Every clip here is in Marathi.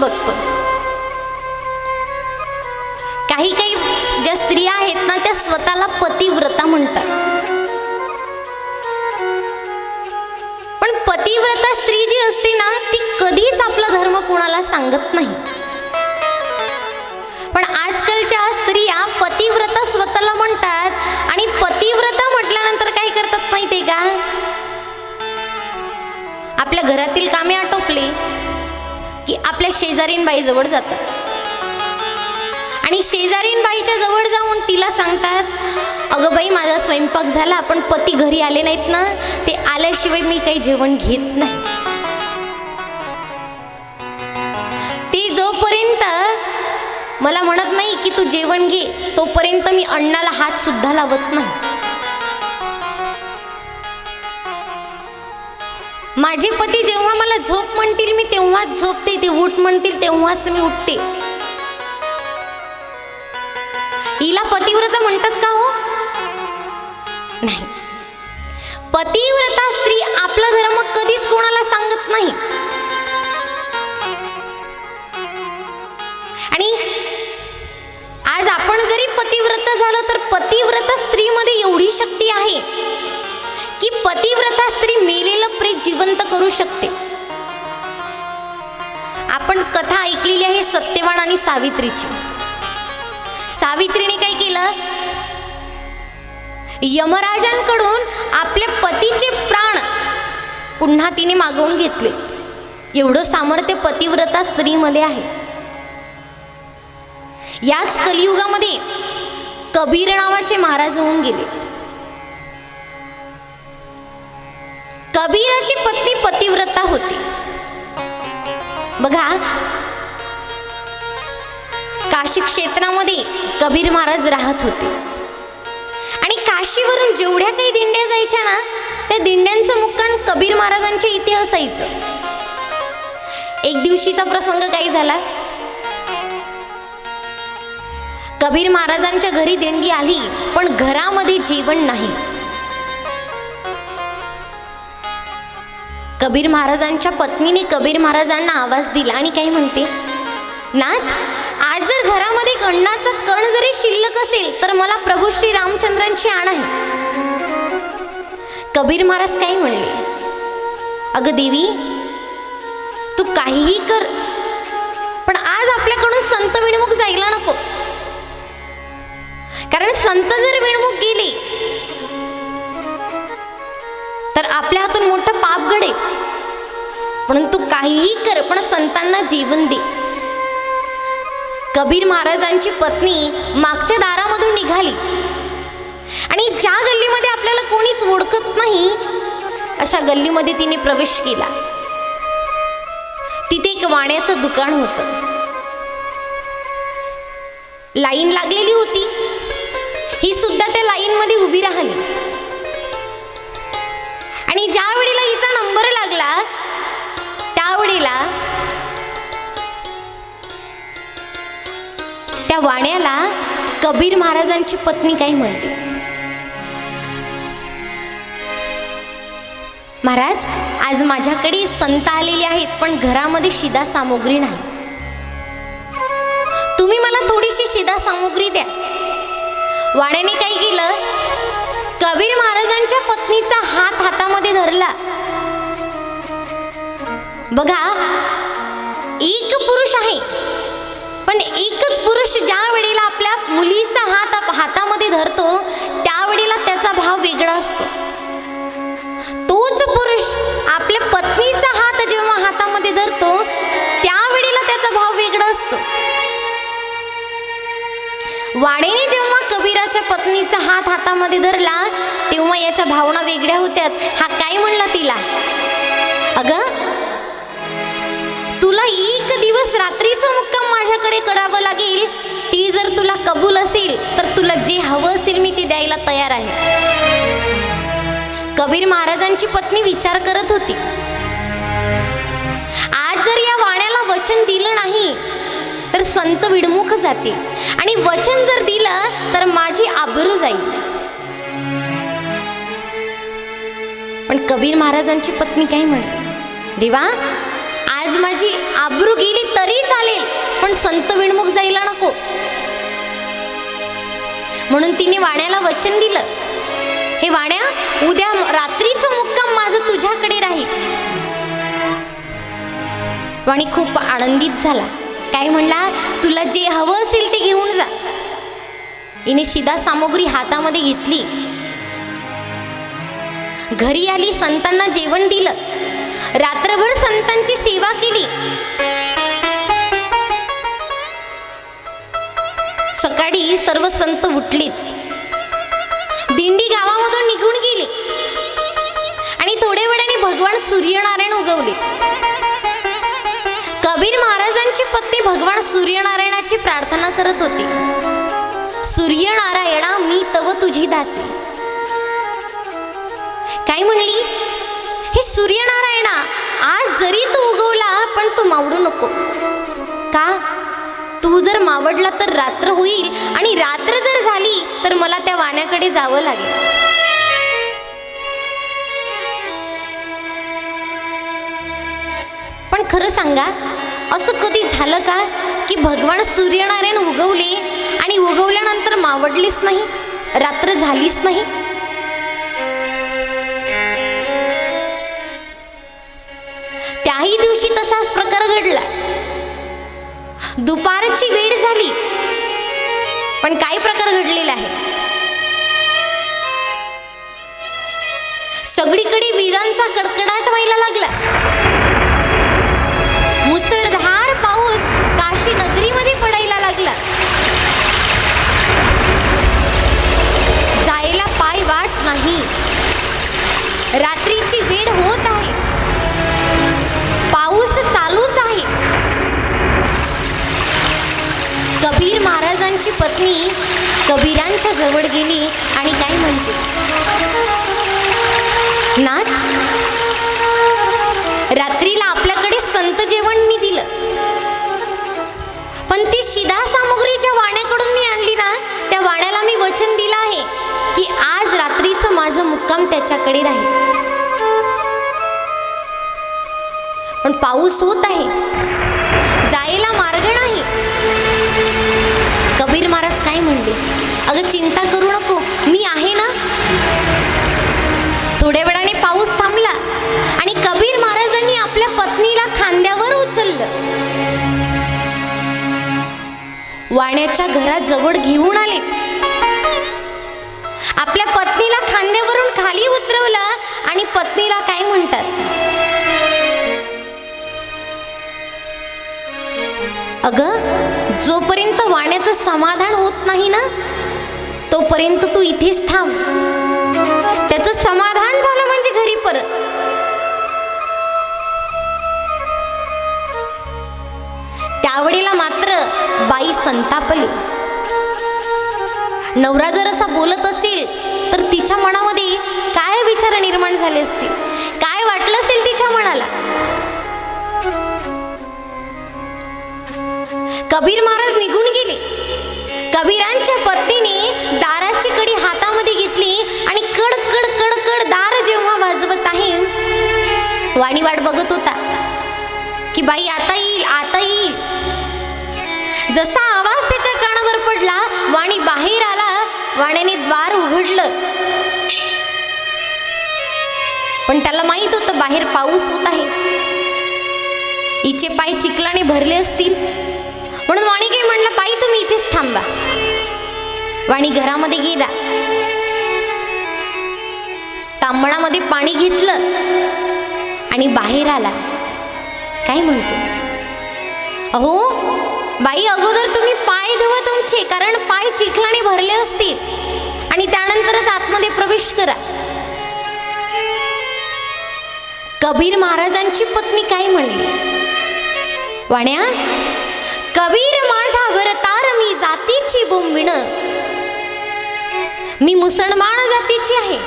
बघतो. काही काही ज्या स्त्रिया आहेत ना त्या स्वतःला पतिव्रता म्हणतात. पण पतिव्रता स्त्री जी असते ना ती कधीच आपला धर्म कोणाला सांगत नाही. पण आजकालच्या स्त्रिया पतिव्रता स्वतःला म्हणतात आणि पतिव्रता म्हटल्यानंतर काय करतात माहितीये का? आपल्या घरातील कामे आटोपली की आपल्या शेजारीन बाईजवळ जातात. आणि शेजारीनबाईच्या जवळ जाऊन तिला सांगतात अगं बाई माझा स्वयंपाक झाला पण पती घरी आले नाहीत ना ते आल्याशिवाय मी काही जेवण घेत नाही. ती जोपर्यंत मला म्हणत नाही की तू जेवण घे तोपर्यंत मी अण्णाला हात सुद्धा लावत नाही. माझे पती जेव्हा मला झोप म्हणतील मी तेव्हाच झोपते. ते उठ म्हणतील तेव्हाच मी उठते. हिला पतिव्रता म्हणतात का हो? नाही. पतिव्रता स्त्री आपला धर्म कधीच कोणाला सांगत नाही. आणि आज आपण जरी पतिव्रत झालं तर पतिव्रत स्त्रीमध्ये एवढी शक्ती आहे. की पतिव्रता स्त्री मेलेलं प्रेत जिवंत करू शकते. आपण कथा ऐकलेली आहे सत्यवान आणि सावित्रीची. सावित्रीने काय केलं? यमराजांकडून आपल्या पतीचे प्राण पुन्हा तिने मागवून घेतले. एवढं सामर्थ्य पतिव्रता स्त्रीमध्ये आहे. याच कलियुगामध्ये कबीर नावाचे महाराज होऊन गेले. कबीराची पत्नी पतिव्रता होती. बघा काशी क्षेत्रामध्ये कबीर महाराज राहत होते. आणि काशीवरून जेवढ्या काही दिंड्या जायच्या ना त्या दिंड्यांचं मुक्काम कबीर महाराजांच्या इथे असायचं. एक दिवशीचा प्रसंग काही झाला. कबीर महाराजांच्या घरी देणगी आली पण घरामध्ये जेवण नाही. कबीर महाराजांच्या पत्नीने कबीर महाराजांना आवाज दिला आणि काय म्हणते नाथ आज जर घरामध्ये कण्णाचा कण जरी शिल्लक असेल तर मला प्रभू श्री रामचंद्रांची आण आहे. कबीर महाराज काय म्हणले अगं देवी तू काहीही कर पण आज आपल्याकडून संत विणमुख जायला नको. कारण संत जर विणमुख गेले तर आपल्या हातून मोठं पाप घडे परंतु काहीही कर पण संतांना जीवन दे. कबीर महाराजांची पत्नी मागच्या दारामधून निघाली. आणि ज्या गल्लीमध्ये आपल्याला कोणीच ओळखत नाही अशा गल्लीमध्ये तिने प्रवेश केला. तिथे एक वाण्याचं दुकान होतं. लाईन लागलेली होती. ही सुद्धा त्या लाईनमध्ये उभी राहिली. नंबर लागला त्यावेळेला त्या वाण्याला कबीर महाराजांची पत्नी काही म्हणते. महाराज आज माझ्याकडे संत आलेले आहेत पण घरामध्ये शिदा सामुग्री नाही. तुम्ही मला थोडीशी शिदा सामुग्री द्या. वाण्याने काय केलं? कबीर महाराजांच्या पत्नीचा हात हातामध्ये धरला. बघा एक पुरुष आहे. पण एकच पुरुष ज्या वेळेला आपल्या मुलीचा हात आप- हातामध्ये धरतो त्यावेळेला त्याचा भाव वेगळा असतो. तोच पुरुष आपल्या पत्नीचा हात जेव्हा हातामध्ये धरतो त्यावेळेला त्याचा भाव वेगळा असतो. वाडेने जेव्हा कबीराच्या पत्नीचा हात हातामध्ये धरला तेव्हा याच्या भावना वेगळ्या होत्यात. हा काय म्हणला तिला? अगं एक दिवस रात्रीचं मुक्काम माझ्याकडे करावं लागेल. ती जर तुला कबूल असेल तर तुला जे हवं असेल मी ती द्यायला तयार आहे. कबीर महाराजांची पत्नी विचार करत होती. आज जर या वाण्याला वचन दिलं नाही तर संत विडमुख जातील. आणि वचन जर दिलं तर माझी आबरू जाईल. पण कबीर महाराजांची पत्नी काय म्हणते? देवा आज माझी आबरू गेली तरी चालेल पण संत विणमुख जायला नको. म्हणून तिने वाण्याला वचन दिलं. हे वाण्या उद्या रात्रीचं मुक्काम माझं तुझ्याकडे राहील. वाणी खूप आनंदित झाला. काय म्हणला तुला जे हवं असेल ते घेऊन जा. हिने शिदा सामग्री हातामध्ये घेतली. घरी आली संतांना जेवण दिलं. रात्रभर संतांची सेवा केली. सकाळी सर्व संत उठलीत. दिंडी गावामधून निघून गेली. आणि थोड्या वेळाने भगवान सूर्यनारायण उगवले. कबीर महाराजांची पत्नी भगवान सूर्यनारायणाची प्रार्थना करत होती. सूर्यनारायणा मी तव तुझी दासी. काय म्हणली? हे सूर्यनारायणा आज जरी तू उगवला पण तू मावडू नको. का? तू जर मावडला तर रात्र होईल आणि रात्र जर झाली तर मला त्या वाण्याकडे जावं लागेल. पण खरं सांगा असं कधी झालं का की भगवान सूर्यनारायण उगवले आणि उगवल्यानंतर मावडलीच नाही रात्र झालीच नाही? तसाच घडला. दुपारची वेळ झाली. पण काय प्रकार घडलेला आहे सगळीकडे विजांचा कडकडाट व्हायला लागला. महाराजांची पत्नी कबीरांच्या जवळ गेली आणि काय म्हणते? नाथ रात्रीला आपल्याकडे संत जेवण मी दिलं. पण ती शिधा सामग्री ज्या वाण्याकडून मी आणली ना त्या वाण्याला मी वचन दिलं आहे की आज रात्रीचं माझं मुक्काम त्याच्याकडे राहील. पण पाऊस होत आहे. जायला मार्ग नाही. कबीर महाराज काय म्हणले? अगं चिंता करू नको मी आहे ना? थोड्या वेळाने पाऊस थांबला आणि कबीर महाराजांनी आपल्या पत्नीला खांद्यावर उचललं. वाण्याच्या घरात जवळ घेऊन आले. आपल्या पत्नीला खांद्यावरून खाली उतरवलं आणि पत्नीला काय म्हणतात? जोपर्यंत वाण्याचं समाधान होत नाही ना? तोपर्यंत तू इथेच थांब. त्याचं समाधान झालं म्हणजे घरी परत. त्यावेळेला मात्र बाई संतापली. नवरा जर असा बोलत असेल तर तिच्या मनामध्ये काय विचार निर्माण झाले असतील? काय वाटलं असेल तिच्या मनाला? कबीर महाराज निघून दिली कबीरांच्या पत्नीने दाराची कडी हातामध्ये घेतली आणि कड कड कड कड दार जेव्हा वाजवत आहे वाणी वाट बघत होता की बाई आता येईल आता येईल. जसा आवाज त्याच्या कानावर पडला वाणी बाहेर आला वाण्याने द्वार उघडलं. पण त्याला माहीत होतं बाहेर पाऊस होत आहे. हिचे पाय चिखलाने भरले असतील. म्हणला बाई तुम्ही इथेच थांबा. वाणी घरामध्ये गेला. तांबळामध्ये पाणी घेतलं आणि बाहेर आला. काय म्हणतो? अहो बाई अगोदर तुम्ही पाय धुवा तुमचे कारण पाय चिखलाने भरले असतील. आणि त्यानंतरच आतमध्ये प्रवेश करा. कबीर महाराजांची पत्नी काय म्हणली? वाण्या कबीर महाराज वरतार मी जातीची बोंबिण. मी मुसलमान जातीची आहे.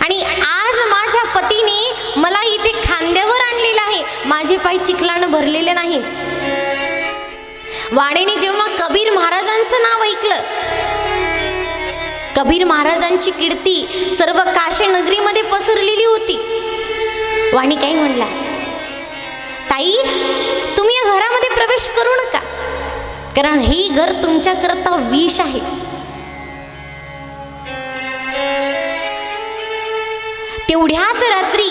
आणि आज माझ्या पतीने मला इथे खांद्यावर आणलेलं आहे. माझे पाय चिखलानं भरलेले नाहीत. वाणेने जेव्हा कबीर महाराजांचं नाव ऐकलं कबीर महाराजांची कीर्ती सर्व काशी नगरीमध्ये पसरलेली होती. वाणी काय म्हणला? ताई तुम्ही या घरामध्ये प्रवेश करू नका. कारण ही घर तुमच्याकरता विष आहे. तेवढ्याच रात्री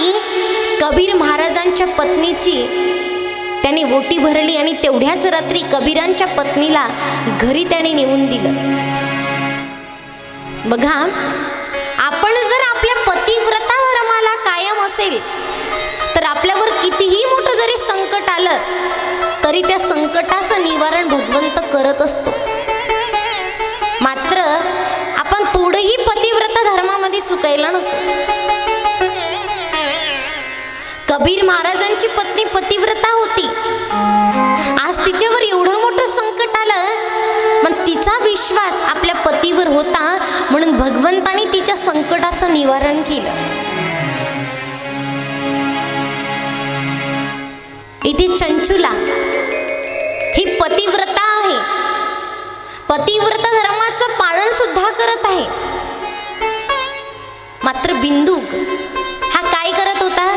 कबीर महाराजांच्या पत्नीची त्याने ओटी भरली आणि तेवढ्याच रात्री कबीरांच्या पत्नीला घरी त्याने नेऊन दिलं. बघा आपण जर आपल्या पतिव्रता धर्माला कायम असेल आपल्यावर कितीही मोठं जरी संकट आलं तरी त्या संकटाचं निवारण भगवंत करत असतो. मात्र आपण थोडंही पतिव्रता धर्मामध्ये चुकायला नको. कबीर महाराजांची पत्नी पतिव्रता होती. आज तिच्यावर एवढं मोठं संकट आलं पण तिचा विश्वास आपल्या पतीवर होता म्हणून भगवंताने तिच्या संकटाचं निवारण केलं. इथे चंचुला. ही पतिव्रता आहे. पतिव्रता धर्माचं पालन सुद्धा करत आहे. मात्र बिंदू हा काय करत होता?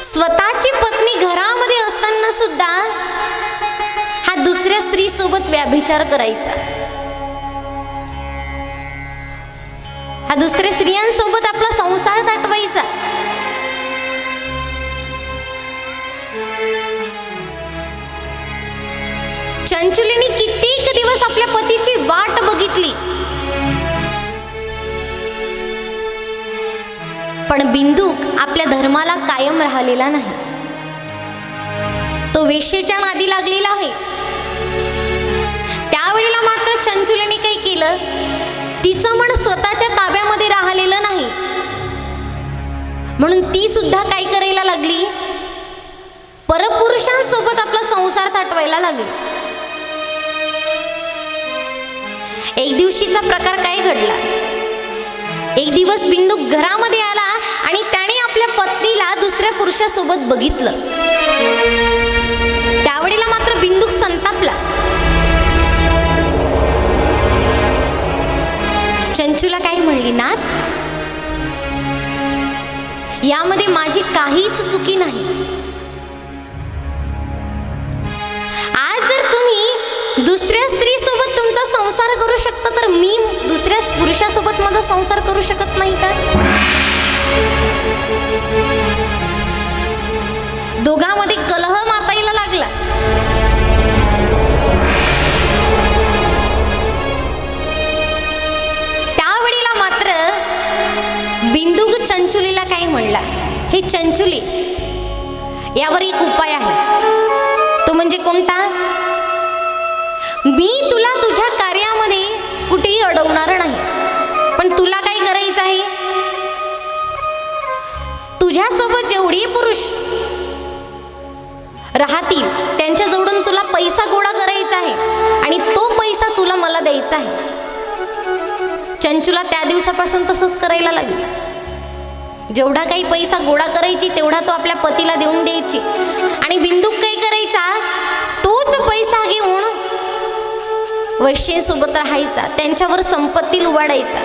स्वतःची पत्नी घरामध्ये असताना सुद्धा हा दुसऱ्या स्त्री सोबत व्याभिचार करायचा. हा दुसऱ्या स्त्रियांसोबत आपला संसार ताटवायचा चंचुलीने कित्येक दिवस आपल्या पतीची वाट बघितली? पण बिंदूक आपल्या धर्माला कायम राहिलेला नाही. तो वेशेच्या नादी लागलेला आहे. त्यावेळेला मात्र चंचुलीने काही केलं? तिचं मन स्वतःच्या ताब्यामध्ये राहिलेलं नाही. म्हणून ती सुद्धा काय करायला लागली? परपुरुषांसोबत आपला संसार थाटवायला लागली. एक दिवशीचा प्रकार काय घडला? एक दिवस बिंदू घरामध्ये आला आणि त्याने आपल्या पत्नीला दुसऱ्या पुरुषासोबत बघितलं. त्यावेळेला मात्र बिंदूक संतापला. चंचूला काय म्हणली नाथ यामध्ये माझी काहीच चुकी नाही. संसार करू शकतं तर मी दुसऱ्या पुरुषासोबत माझा संसार करू शकत नाही का? दोघांमध्ये कलह मापायला लागला. त्यावेळीला मात्र बिंदुक चंचुलीला काय म्हणला? हे चंचुली यावर एक उपाय आहे. तो म्हणजे कोणता? मी तुला तुझ्या अडवणार नाही. पण तुला काय करायचं आहे? तुझ्यासोबत जेवढी पुरुष राहतील त्यांच्याजवळून तुला पैसा गोळा करायचा आहे आणि तो पैसा तुला मला द्यायचा आहे. चंचूला त्या दिवसापासून तसंच करायला लागली. जेवढा काही पैसा गोळा करायची तेवढा तो आपल्या पतीला देऊन द्यायची. आणि बिंदूक काय करायचा? तोच पैसा घेऊन वैश्येसोबत राहायचा त्यांच्यावर संपत्ती लुवाडायचा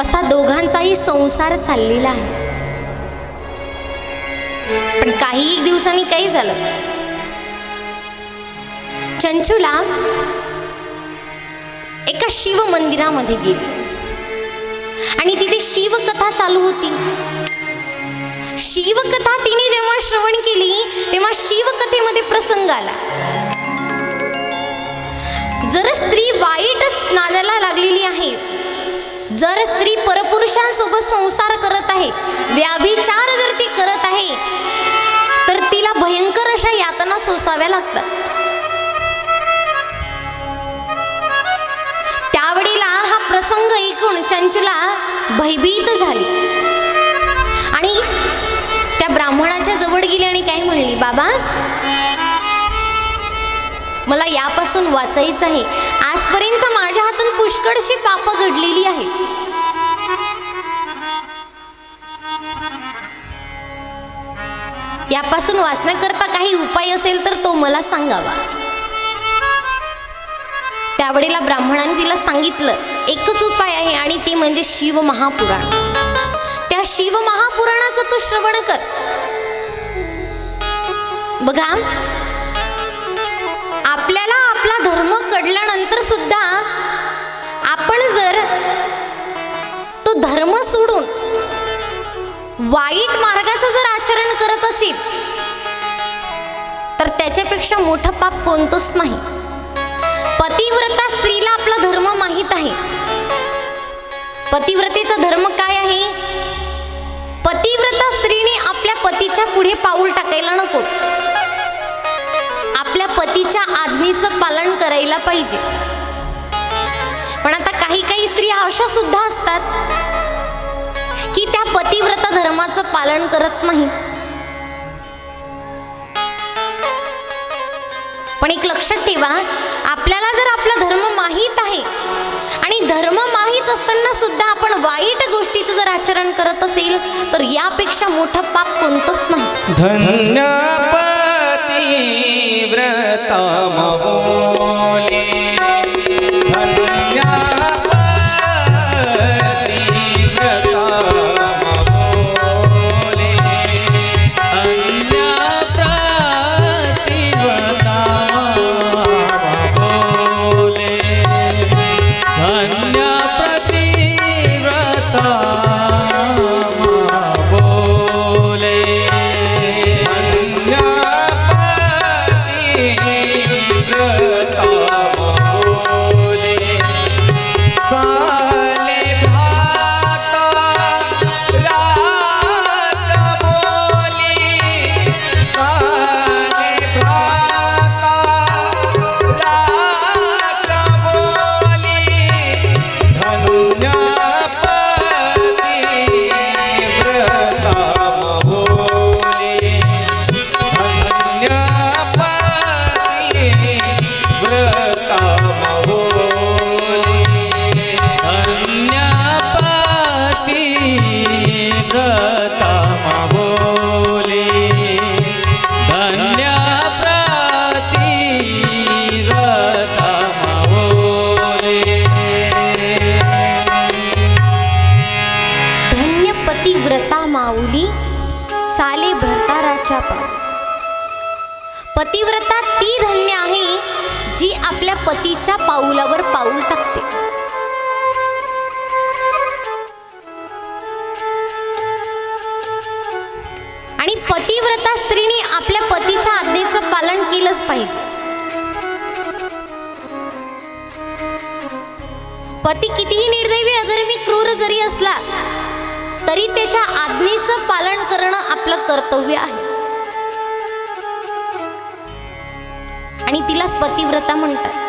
असा दोघांचाही संसार चाललेला आहे. पण काही एक दिवसांनी काही झालं. चंचुला एका शिव मंदिरामध्ये गेली. आणि तिथे शिवकथा चालू होती. शिवकथा तिने जेव्हा श्रवण केली तेव्हा शिवकथेमध्ये प्रसंग आला. जर स्त्री वाईट नादाला लागलेली आहे जर स्त्री परपुरुषांसोबत संसार करत आहे व्याभिचार जर ती करत आहे तर तिला भयंकर अशा यातना सोसाव्या लागतात. त्यावेळेला हा प्रसंग ऐकून चंचला भयभीत झाली. त्या ब्राह्मणाच्या जवळ गेली आणि काय म्हणली बाबा मला यापासून वाचायचं आहे. आजपर्यंत माझ्या हातून पुष्कळशी पाप घडलेली आहेत. यापासून वाचण्याकरता काही उपाय असेल तर तो मला सांगावा. त्यावेळेला ब्राह्मणाने तिला सांगितलं एकच उपाय आहे आणि ते म्हणजे शिव महापुराण शिव महापुराणाचं तू श्रवण कर. बघा आपल्याला आपला धर्म कडल्यानंतर सुद्धा आपण जर तो धर्म सोडून वाईट मार्गाचं जर आचरण करत असेल तर त्याच्यापेक्षा मोठं पाप कोणतंच नाही. पतिव्रता स्त्रीला आपला धर्म माहीत आहे. पतिव्रतेचा धर्म काय आहे? पतिव्रता स्त्रीने आपल्या पतीच्या पुढे पाऊल टाकायला नको. आपल्या पतीच्या आज्ञेचं पालन करायला पाहिजे. पण आता काही काही स्त्रिया अशा सुद्धा असतात की त्या पतिव्रता धर्माचं पालन करत नाही. पण एक लक्षात ठेवा आपल्याला जर सुद्धा आपण वाईट गोष्टीचं जर आचरण करत असेल तर यापेक्षा मोठं पाप कोणतंच नाही. धन्य पतिव्रता पतिव्रता ती धन्य आहे जी आपल्या पतीच्या पाऊलावर पाऊल टाकते. आणि पतिव्रता स्त्रीने आपल्या पतीच्या आज्ञेचं पालन केलंच पाहिजे. पती कितीही निर्दैवी अधर्मी क्रूर जरी असला तरी त्याच्या आज्ञेचं पालन करणं आपलं कर्तव्य आहे. आणि तिलाच पतिव्रता म्हणतात.